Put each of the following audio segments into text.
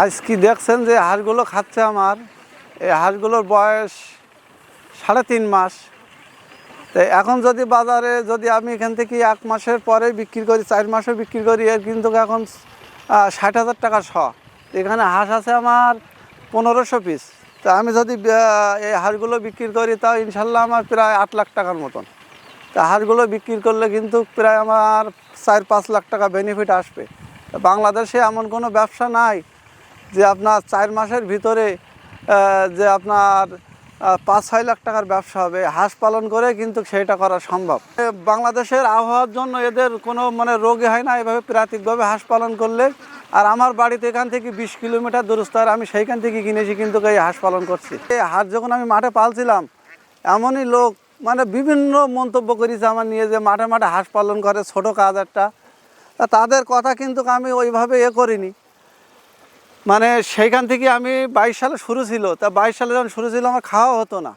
আজ কি দেখছেন যে হাঁসগুলো খাচ্ছে আমার। এই হাঁসগুলোর বয়স সাড়ে তিন মাস। তো এখন যদি বাজারে যদি আমি এখান থেকে এক মাসের পরে বিক্রি করি, চার মাসে বিক্রি করি, এর কিন্তু এখন ষাট হাজার টাকা শ। এখানে হাঁস আছে আমার পনেরোশো পিস তা আমি যদি এই হাঁসগুলো বিক্রি করি, তাও ইনশাল্লাহ আমার প্রায় আট লাখ টাকার মতন। তা হাঁসগুলো বিক্রি করলে কিন্তু প্রায় আমার চার পাঁচ লাখ টাকা বেনিফিট আসবে। বাংলাদেশে এমন কোনো ব্যবসা নাই যে আপনার চার মাসের ভিতরে যে আপনার পাঁচ, ছয় লাখ টাকার ব্যবসা হবে। হাঁস পালন করে কিন্তু সেটা করা সম্ভব। বাংলাদেশের আবহাওয়ার জন্য এদের কোনো মানে রোগে হয় না, এভাবে প্রাকৃতিকভাবে হাঁস পালন করলে। আর আমার বাড়িতে এখান থেকে বিশ কিলোমিটার দূরস্থ, আর আমি সেইখান থেকে কিনেছি কিন্তু এই হাঁস পালন করছি। এই হাঁস যখন আমি মাঠে পালছিলাম, এমনই লোক মানে বিভিন্ন মন্তব্য করেছে আমার নিয়ে যে মাঠে মাঠে হাঁস পালন করে, ছোটো কাজ একটা। তাদের কথা কিন্তু আমি ওইভাবে এ করিনি। মানে সেইখান থেকে আমি বাইশ সালে শুরু ছিল। তা বাইশ সালে যখন শুরু ছিল আমার খাওয়া হতো না।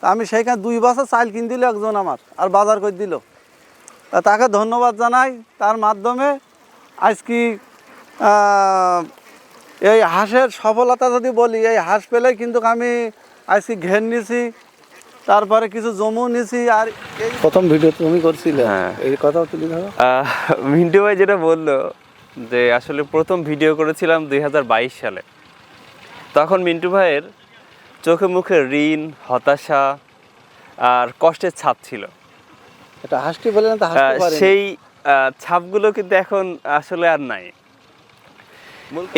তা আমি সেইখানে দুই বছর চাল কিন দিল একজন আমার আর বাজার করে দিল। তা তাকে ধন্যবাদ জানাই। তার মাধ্যমে আজ কি এই হাঁসের সফলতা যদি বলি এই হাঁস পেলে কিন্তু আমি আজকে ঘের নিছি তারপরে কিছু জমু নিছি আর প্রথম ভিডিও তুমি করছিলে? হ্যাঁ। এই কথা তুলি ধরো। মিন্টু ভাই যেটা বলল যে আসলে প্রথম ভিডিও করেছিলাম দু হাজার বাইশ সালে। তখন মিন্টু ভাইয়ের চোখে মুখে ঋণ হতাশা আর কষ্টের ছাপ ছিল। এটা বলে না সেই ছাপগুলো কিন্তু এখন আসলে আর নাই।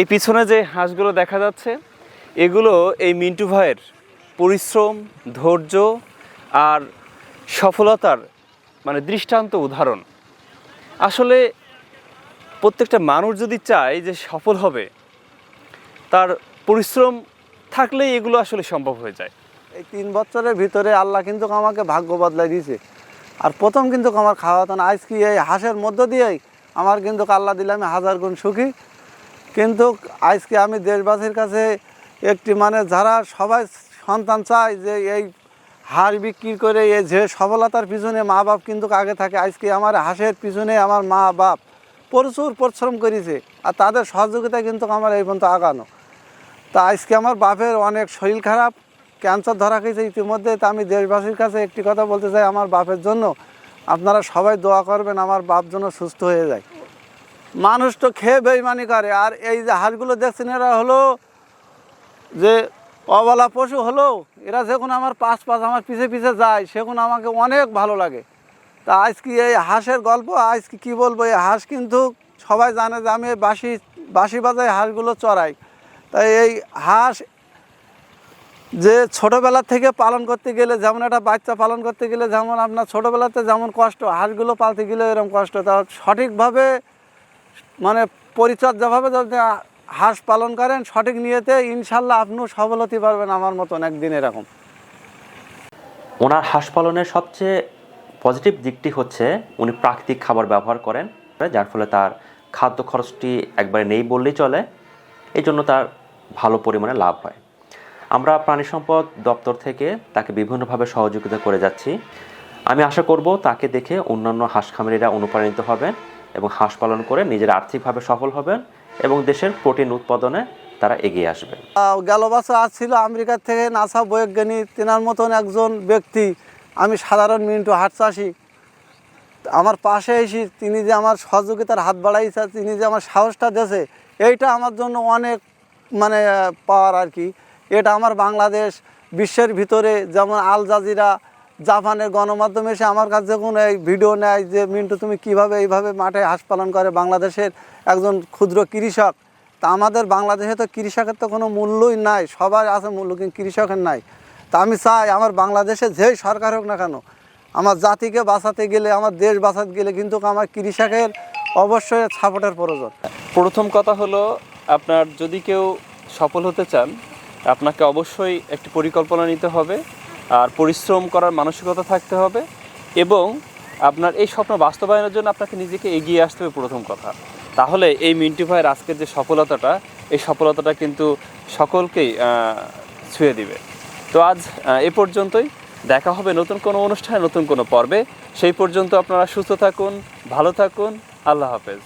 এই পিছনে যে হাঁসগুলো দেখা যাচ্ছে এগুলো এই মিন্টু ভাইয়ের পরিশ্রম ধৈর্য আর সফলতার মানে দৃষ্টান্ত উদাহরণ। আসলে প্রত্যেকটা মানুষ যদি চায় যে সফল হবে, তার পরিশ্রম থাকলেই এগুলো আসলে সম্ভব হয়ে যায়। এই তিন বছরের ভিতরে আল্লাহ কিন্তু আমাকে ভাগ্য বদলাই দিয়েছে। আর প্রথম কিন্তু আমার খাওয়া হতো না আজ কি এই হাঁসের মধ্য দিয়েই আমার কিন্তু আল্লাহ দিলে আমি হাজার গুণ সুখী। কিন্তু আজকে আমি দেশবাসীর কাছে একটি মানে যারা সবাই সন্তান চায় যে এই হাঁস বিক্রি করে এই যে সফলতার পিছনে মা বাপ কিন্তু আগে থাকে আজকে আমার হাঁসের পিছনে আমার মা বাপ প্রচুর পরিশ্রম করেছে। আর তাদের সহযোগিতা কিন্তু আমার এই পর্যন্ত আগানো। তা আজকে আমার বাপের অনেক শরীর খারাপ ক্যান্সার ধরা খেয়েছে ইতিমধ্যে। তা আমি দেশবাসীর কাছে একটি কথা বলতে চাই, আমার বাপের জন্য। আপনারা সবাই দোয়া করবেন, আমার বাপ যেন সুস্থ হয়ে যায়। মানুষ তো খেয়ে বেইমানি করে। আর এই যে হাঁসগুলো দেখছেন, এরা হলো যে অবলা পশু হলো। এরা যখন আমার পাশ পাশ আমার পিছে পিছে যায় সেখন আমাকে অনেক ভালো লাগে। তা আজকে এই হাঁসের গল্প, আজকে কি বলব, এই হাঁস কিন্তু সবাই জানে যে আমি বাসি বাসি বাজায় হাঁসগুলো চড়াই। তাই এই হাঁস যে ছোটোবেলা থেকে পালন করতে গেলে যেমন একটা বাচ্চা পালন করতে গেলে যেমন আপনার ছোটোবেলাতে যেমন কষ্ট, হাঁসগুলো পালতে গেলে এরকম কষ্ট। তা সঠিকভাবে মানে পরিচর্যাভাবে যদি হাঁস পালন করেন, সঠিক নিয়েতে ইনশাল্লাহ আপনিও সফল হতে পারবেন আমার মতন একদিন এরকম। ওনার হাঁস পালনের সবচেয়ে পজিটিভ দিকটি হচ্ছে উনি প্রাকৃতিক খাবার ব্যবহার করেন, যার ফলে তার খাদ্য খরচটি একবারে নেই বললেই চলে, এই জন্য তার ভালো পরিমাণে লাভ হয়। আমরা প্রাণী সম্পদ দপ্তর থেকে তাকে বিভিন্নভাবে সহযোগিতা করে যাচ্ছি। আমি আশা করব তাকে দেখে অন্যান্য হাঁস খামারিরা অনুপ্রাণিত হবেন এবং হাঁস পালন করে নিজের আর্থিকভাবে সফল হবেন এবং দেশের প্রোটিন উৎপাদনে তারা এগিয়ে আসবে গেল বছর আসছিল আমেরিকা থেকে নাসা বৈজ্ঞানিক, তেনার মতন একজন ব্যক্তি। আমি সাধারণ মিন্টু হাট চাষি আমার পাশে এসে তিনি যে আমার সহযোগিতার হাত বাড়াইছে, তিনি যে আমার সাহসটা দিয়েছে, এইটা আমার জন্য অনেক মানে পাওয়ার আর কি। এটা আমার বাংলাদেশ বিশ্বের ভিতরে যেমন আল জাজিরা জাপানের গণমাধ্যমে এসে আমার কাছে যখন এই ভিডিও নেয় যে, মিন্টু, তুমি কীভাবে এইভাবে মাঠে হাঁস পালন করে? বাংলাদেশের একজন ক্ষুদ্র কৃষক। তা আমাদের বাংলাদেশে তো কৃষকের তো কোনো মূল্যই নাই। সবার আছে মূল্য, কিন্তু কৃষকের নাই। তা আমি চাই আমার বাংলাদেশে যেই সরকার হোক না কেন, আমার জাতিকে বাঁচাতে গেলে, আমার দেশ বাঁচাতে গেলে কিন্তু আমার কৃষকের অবশ্যই সাপোর্টের প্রয়োজন। প্রথম কথা হলো, আপনার যদি কেউ সফল হতে চান, আপনাকে অবশ্যই একটি পরিকল্পনা নিতে হবে, আর পরিশ্রম করার মানসিকতা থাকতে হবে, এবং আপনার এই স্বপ্ন বাস্তবায়নের জন্য আপনাকে নিজেকে এগিয়ে আসতে হবে প্রথম কথা। তাহলে এই মিন্টু ভাইয়ের আজকের যে সফলতাটা, এই সফলতাটা কিন্তু সকলকেই ছুঁয়ে দিবে। তো আজ এ পর্যন্তই। দেখা হবে নতুন কোনো অনুষ্ঠানে, নতুন কোনো পর্বে। সেই পর্যন্ত আপনারা সুস্থ থাকুন, ভালো থাকুন। আল্লাহ হাফেজ।